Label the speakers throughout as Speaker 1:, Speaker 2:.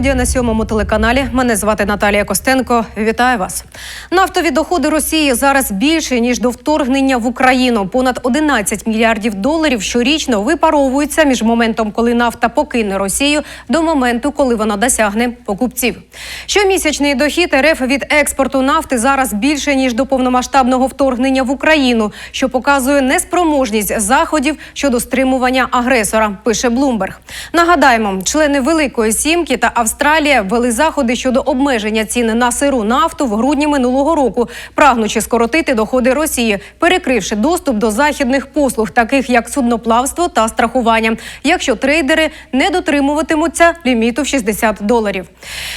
Speaker 1: Студія на сьомому телеканалі. Мене звати Наталія Костенко. Вітаю вас. Нафтові доходи Росії зараз більше ніж до вторгнення в Україну. Понад 11 мільярдів доларів щорічно випаровуються між моментом, коли нафта покине Росію, до моменту, коли вона досягне покупців. Щомісячний дохід РФ від експорту нафти зараз більше ніж до повномасштабного вторгнення в Україну, що показує неспроможність заходів щодо стримування агресора. Пише Блумберг. Нагадаємо, члени Великої Сімки та Австралія ввели заходи щодо обмеження ціни на сиру нафту в грудні минулого року, прагнучи скоротити доходи Росії, перекривши доступ до західних послуг, таких як судноплавство та страхування, якщо трейдери не дотримуватимуться ліміту в 60 доларів.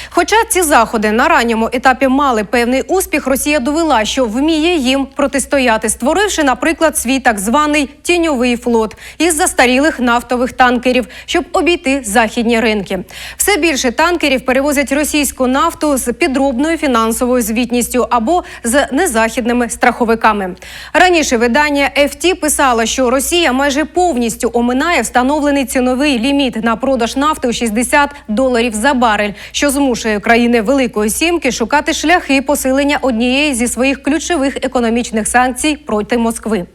Speaker 1: Хоча ці заходи на ранньому етапі мали певний успіх, Росія довела, що вміє їм протистояти, створивши, наприклад, свій так званий тіньовий флот із застарілих нафтових танкерів, щоб обійти західні ринки. Все більше танкерів перевозять російську нафту з підробною фінансовою звітністю або з незахідними страховиками. Раніше видання FT писало, що Росія майже повністю оминає встановлений ціновий ліміт на продаж нафти у 60 доларів за барель, що змушує країни Великої Сімки шукати шляхи посилення однієї зі своїх ключових економічних санкцій проти Москви.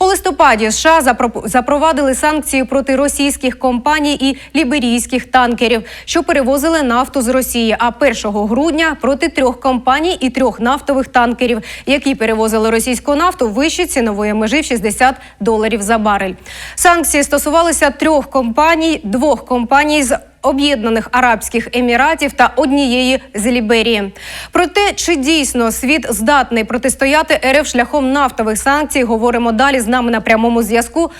Speaker 1: У листопаді США запро- запровадили санкції проти російських компаній і ліберійських танкерів, що перевозили нафту з Росії. А 1 грудня проти трьох компаній і трьох нафтових танкерів, які перевозили російську нафту вище цінової межі в 60 доларів за барель. Санкції стосувалися трьох компаній, двох компаній з Об'єднаних Арабських Еміратів та однієї з Ліберії. Про те, чи дійсно світ здатний протистояти РФ шляхом нафтових санкцій, говоримо далі. З нами на прямому зв'язку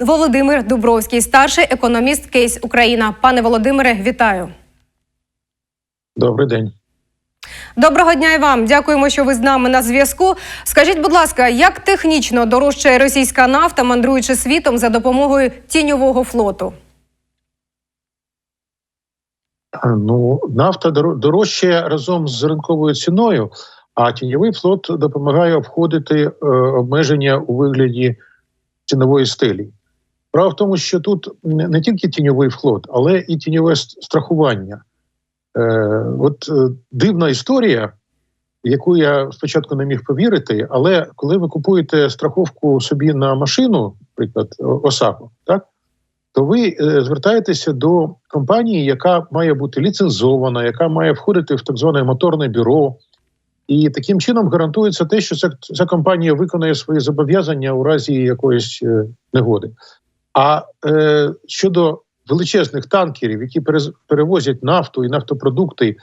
Speaker 1: Володимир Дубровський, старший економіст Кейс Україна. Пане Володимире, вітаю.
Speaker 2: Добрий день.
Speaker 1: Доброго дня і вам. Дякуємо, що ви з нами на зв'язку. Скажіть, будь ласка, як технічно дорожчає російська нафта, мандруючи світом за допомогою тіньового флоту?
Speaker 2: Ну, нафта доро- дорожчає разом з ринковою ціною, а тіньовий флот допомагає обходити е, обмеження у вигляді цінової стелі. Справа в тому, що тут не тільки тіньовий флот, але і тіньове страхування. Е, от е, дивна історія, яку я спочатку не міг повірити, але коли ви купуєте страховку собі на машину, наприклад, О- Осаку, так? то ви е, звертаєтеся до компанії, яка має бути ліцензована, яка має входити в так зване моторне бюро. І таким чином гарантується те, що ця, ця компанія виконає свої зобов'язання у разі якоїсь негоди. А е, щодо величезних танкерів, які перевозять нафту і нафтопродукти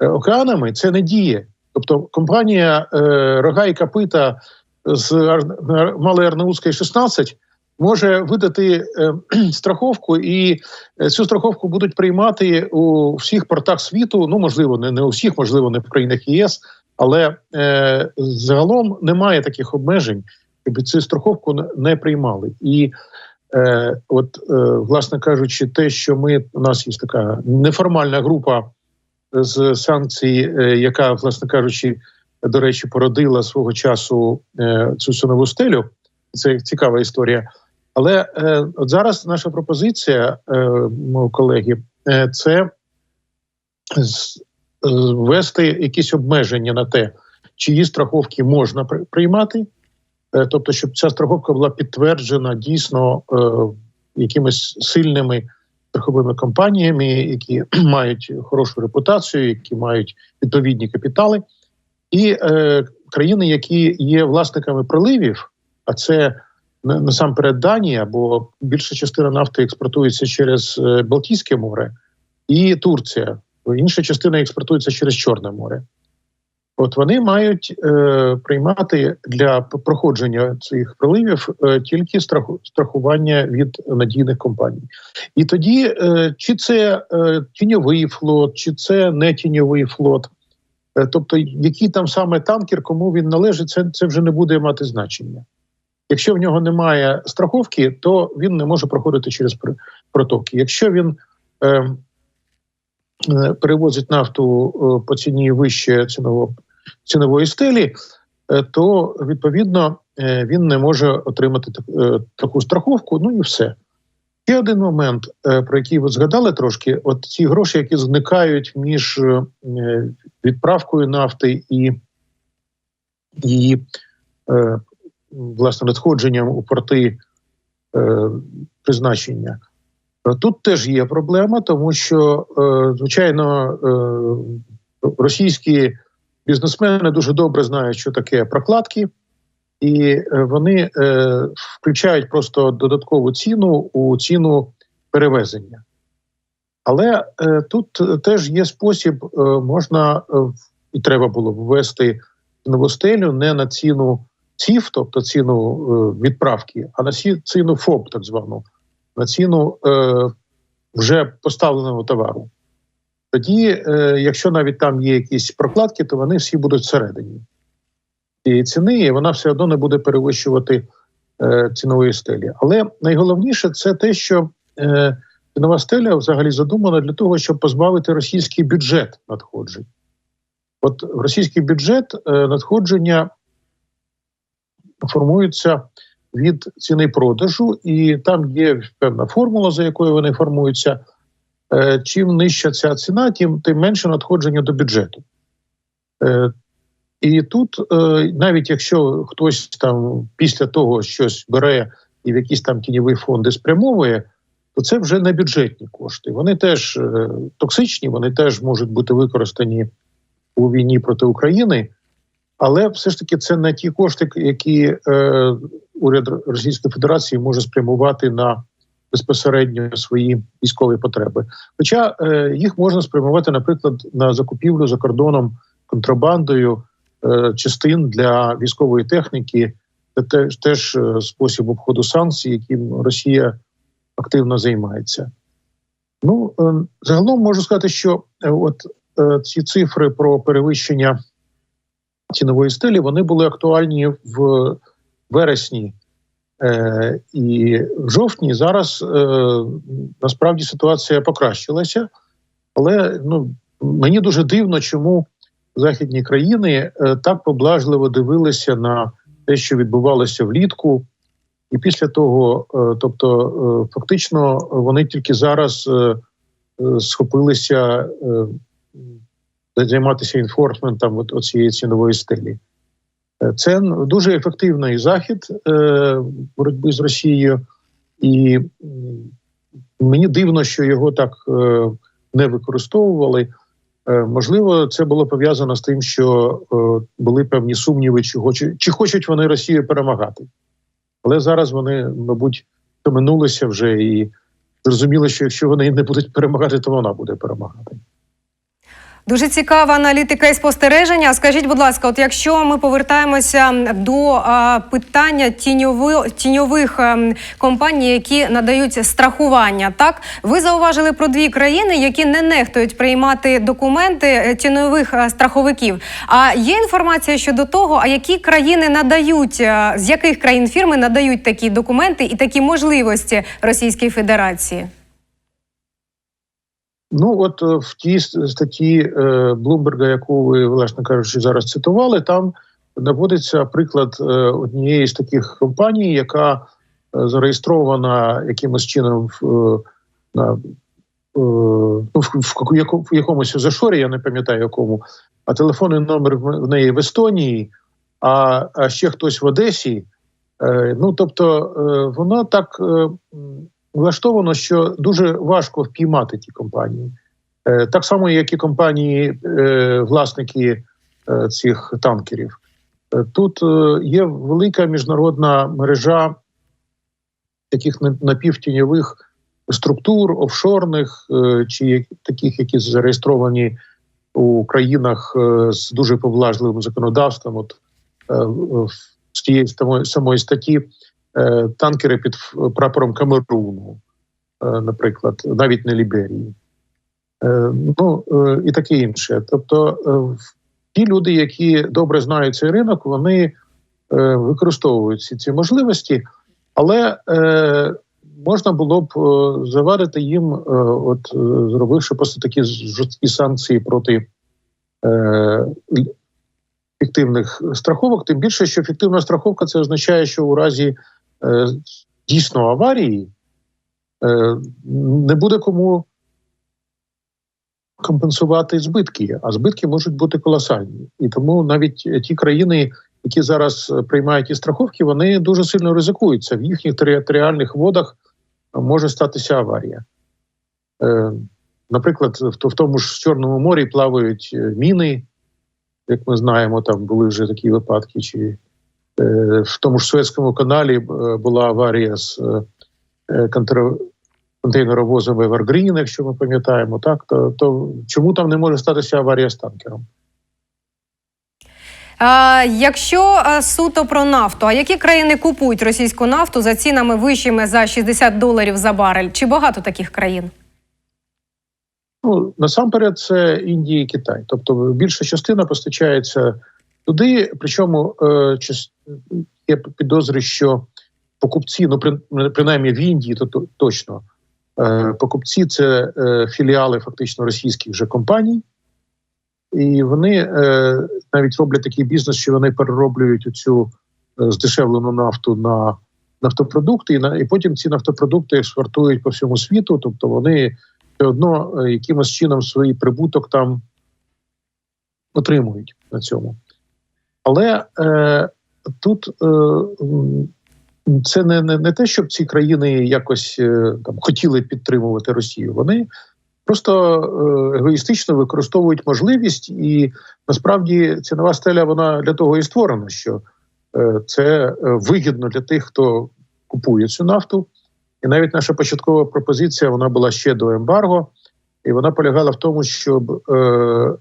Speaker 2: е, океанами, це не діє. Тобто компанія е, Рога і Капита з Малої Арнаутської 16 може видати е, страховку, і цю страховку будуть приймати у всіх портах світу. Ну можливо, не, у всіх, можливо, не в країнах ЄС, але е, загалом немає таких обмежень, щоб цю страховку не приймали. І е, от, е, власне кажучи, те, що ми у нас є така неформальна група з санкцій, е, яка, власне кажучи, до речі, породила свого часу е, цю цінову стелю. Це цікава історія. Але е, от зараз наша пропозиція, е, мої колеги, е, це е, ввести якісь обмеження на те, чиї страховки можна при- приймати, е, тобто, щоб ця страховка була підтверджена дійсно е, якимись сильними страховими компаніями, які мають хорошу репутацію, які мають відповідні капітали, і е, країни, які є власниками проливів, а це на- насамперед Данія, бо більша частина нафти експортується через е, Балтійське море і Турція. Інша частина експортується через Чорне море. От вони мають е, приймати для проходження цих проливів е, тільки страху, страхування від надійних компаній. І тоді, е, чи це е, тіньовий флот, чи це не тіньовий флот, е, тобто який там саме танкер, кому він належить, це, це вже не буде мати значення. Якщо в нього немає страховки, то він не може проходити через пр- протоки. Якщо він е, е, перевозить нафту е, по ціні вище ціново, цінової стелі, е, то відповідно е, він не може отримати е, таку страховку. Ну і все. Ще один момент, про який ви згадали трошки: от ці гроші, які зникають між відправкою нафти і її власне надходженням у порти призначення. Тут теж є проблема, тому що, звичайно, російські бізнесмени дуже добре знають, що таке прокладки, і е, вони е, включають просто додаткову ціну у ціну перевезення. Але е, тут теж є спосіб, е, можна е, і треба було ввести новостелю не на ціну ЦІФ, тобто ціну е, відправки, а на ці- ціну ФОП, так звану, на ціну е, вже поставленого товару. Тоді, е, якщо навіть там є якісь прокладки, то вони всі будуть всередині цієї ціни, і вона все одно не буде перевищувати е, цінової стелі. Але найголовніше це те, що е, цінова стеля взагалі задумана для того, щоб позбавити російський бюджет надходжень. От в російський бюджет е, надходження формуються від ціни продажу, і там є певна формула, за якою вони формуються. Е, Чим нижча ця ціна, тим, тим менше надходження до бюджету. Е, І тут, е, навіть якщо хтось там після того щось бере і в якісь там тіньові фонди спрямовує, то це вже не бюджетні кошти. Вони теж токсичні, вони теж можуть бути використані у війні проти України. Але все ж таки це не ті кошти, які е, уряд Російської Федерації може спрямувати на безпосередньо свої військові потреби. Хоча е, їх можна спрямувати, наприклад, на закупівлю за кордоном контрабандою е, частин для військової техніки, це теж, теж спосіб обходу санкцій, яким Росія активно займається. Ну е, загалом можу сказати, що е, от е, ці цифри про перевищення цінової стелі вони були актуальні в вересні е, і в жовтні. Зараз е, насправді ситуація покращилася, але ну мені дуже дивно, чому західні країни е, так поблажливо дивилися на те, що відбувалося влітку. І після того, е, тобто, е, фактично, вони тільки зараз е, е, схопилися е, займатися інфорсментом от, цієї цінової стелі. Е, Це дуже ефективний захід е, боротьби з Росією, і мені дивно, що його так е, не використовували. Можливо, це було пов'язано з тим, що були певні сумніви, чи хочуть, вони Росію перемагати. Але зараз вони, мабуть, поминулися вже і зрозуміли, що якщо вони не будуть перемагати, то вона буде перемагати.
Speaker 1: Дуже цікава аналітика і спостереження. Скажіть, будь ласка, от якщо ми повертаємося до а, питання тіньови, тіньових ем, компаній, які надають страхування, так ви зауважили про дві країни, які не нехтують приймати документи е, тіньових е, страховиків. А є інформація щодо того, а які країни надають, е, з яких країн фірми надають такі документи і такі можливості Російській Федерації?
Speaker 2: Ну, от е, в тій статті е, Блумберга, яку ви, власне кажучи, зараз цитували, там наводиться приклад е, однієї з таких компаній, яка е, зареєстрована якимось чином в, е, на, е, ну, в, в, яко- в якомусь зашорі, я не пам'ятаю якому, а телефонний номер в неї в Естонії, а, а ще хтось в Одесі. Ну, тобто, воно так. Влаштовано, що дуже важко впіймати ті компанії. Е, Так само, як і компанії, е, власники е, цих танкерів. Тут є велика міжнародна мережа таких напівтіньових структур, офшорних чи таких, які зареєстровані у країнах з дуже поблажливим законодавством. От з самої, самої статті е, танкери під прапором Камеруну, е, наприклад, навіть не Ліберії. Е, Ну е, і таке інше. Тобто, е, ті люди, які добре знають цей ринок, вони е, використовують всі ці можливості, але е, можна було б е, завадити їм, е, от е, зробивши просто такі жорсткі санкції проти. Е, фіктивних страховок, тим більше, що фіктивна страховка це означає, що у разі е, дійсно аварії е, не буде кому компенсувати збитки, а збитки можуть бути колосальні. І тому навіть ті країни, які зараз е, приймають ті страховки, вони дуже сильно ризикуються. В їхніх територіальних водах може статися аварія. Е, Наприклад, в тому ж Чорному морі плавають е, міни, як ми знаємо, там були вже такі випадки. Чи е, в тому ж Суецькому каналі е, була аварія з е, е, контр- контейнеровозом Evergreen, якщо ми пам'ятаємо, так то, то чому там не може статися аварія з танкером?
Speaker 1: А, якщо суто про нафту, а які країни купують російську нафту за цінами вищими за 60 доларів за барель? Чи багато таких країн?
Speaker 2: Ну насамперед, це Індія і Китай. Тобто більша частина постачається туди. Причому е, є підозри, що покупці, ну принаймні в Індії, то, то точно е, покупці це е, філіали фактично російських вже компаній, і вони навіть роблять такий бізнес, що вони перероблюють цю здешевлену нафту на нафтопродукти, і, на, і потім ці нафтопродукти експортують по всьому світу. Тобто вони все одно якимось чином свій прибуток там отримують на цьому. Але е, тут е, це не, не, не те, щоб ці країни якось е, там хотіли підтримувати Росію. Вони просто е, егоїстично використовують можливість, і насправді цінова стеля вона для того і створена, що е, це е, вигідно для тих, хто купує цю нафту. І навіть наша початкова пропозиція вона була ще до ембарго, і вона полягала в тому, щоб е,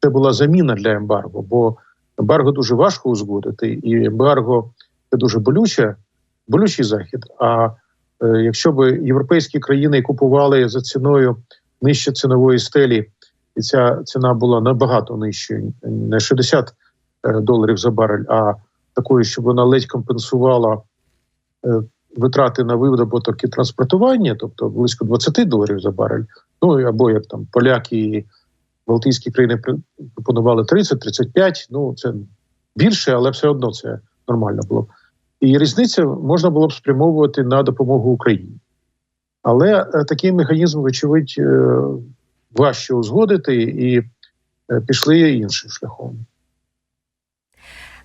Speaker 2: це була заміна для ембарго, бо ембарго дуже важко узгодити, і ембарго це дуже болюче, болючий захід. А е, якщо б європейські країни купували за ціною нижче цінової стелі, і ця ціна була набагато нижчою, не 60 е, доларів за барель, а такою, щоб вона ледь компенсувала. е, витрати на видобуток і транспортування, тобто близько 20 доларів за барель. Ну або як там поляки Балтійські країни пропонували 30-35, Ну це більше, але все одно це нормально було. І різницю можна було б спрямовувати на допомогу Україні. Але е, такий механізм, вочевидь, е, важче узгодити, і е, пішли іншим шляхом.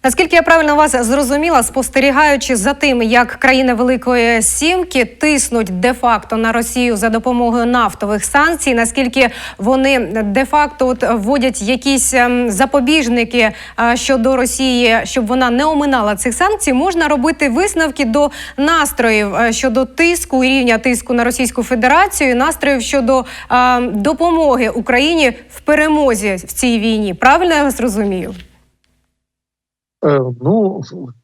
Speaker 1: Наскільки я правильно вас зрозуміла, спостерігаючи за тим, як країни Великої Сімки тиснуть де-факто на Росію за допомогою нафтових санкцій, наскільки вони де-факто вводять якісь ем, запобіжники е, щодо Росії, щоб вона не оминала цих санкцій, можна робити висновки до настроїв е, щодо тиску і рівня тиску на Російську Федерацію, настроїв щодо е, допомоги Україні в перемозі в цій війні. Правильно я вас розумію?
Speaker 2: Е, Ну,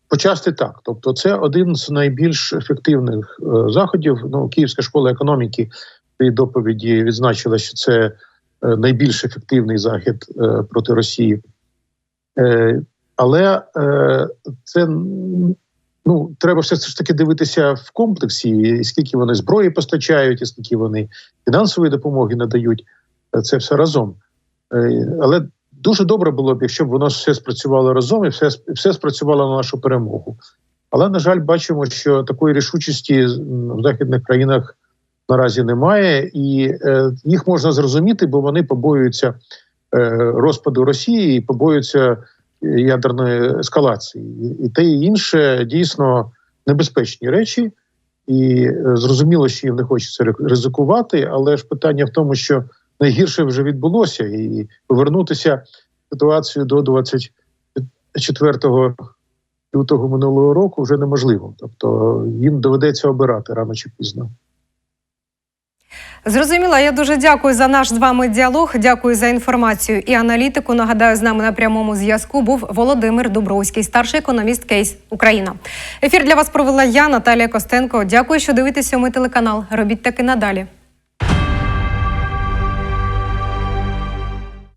Speaker 2: почасти так. Тобто, це один з найбільш ефективних е, заходів. Ну, Київська школа економіки своїй доповіді відзначила, що це е, найбільш ефективний захід проти Росії. Але це ну, треба все ж таки дивитися в комплексі, і скільки вони зброї постачають, і скільки вони фінансової допомоги надають. Це все разом. Але дуже добре було б, якщо б воно все спрацювало разом і все, все спрацювало на нашу перемогу. Але, на жаль, бачимо, що такої рішучості в західних країнах наразі немає, і е, їх можна зрозуміти, бо вони побоюються е, розпаду Росії і побоюються е, ядерної ескалації. І, те і інше дійсно небезпечні речі. І е, зрозуміло, що їм не хочеться ри- ризикувати, але ж питання в тому, що найгірше вже відбулося, і повернутися в ситуацію до 24 лютого минулого року вже неможливо. Тобто їм доведеться обирати рано чи пізно.
Speaker 1: Зрозуміла, я дуже дякую за наш з вами діалог. Дякую за інформацію і аналітику. Нагадаю, з нами на прямому зв'язку був Володимир Дубровський, старший економіст Кейс Україна. Ефір для вас провела я, Наталія Костенко. Дякую, що дивитеся. Ми телеканал. Робіть таки надалі.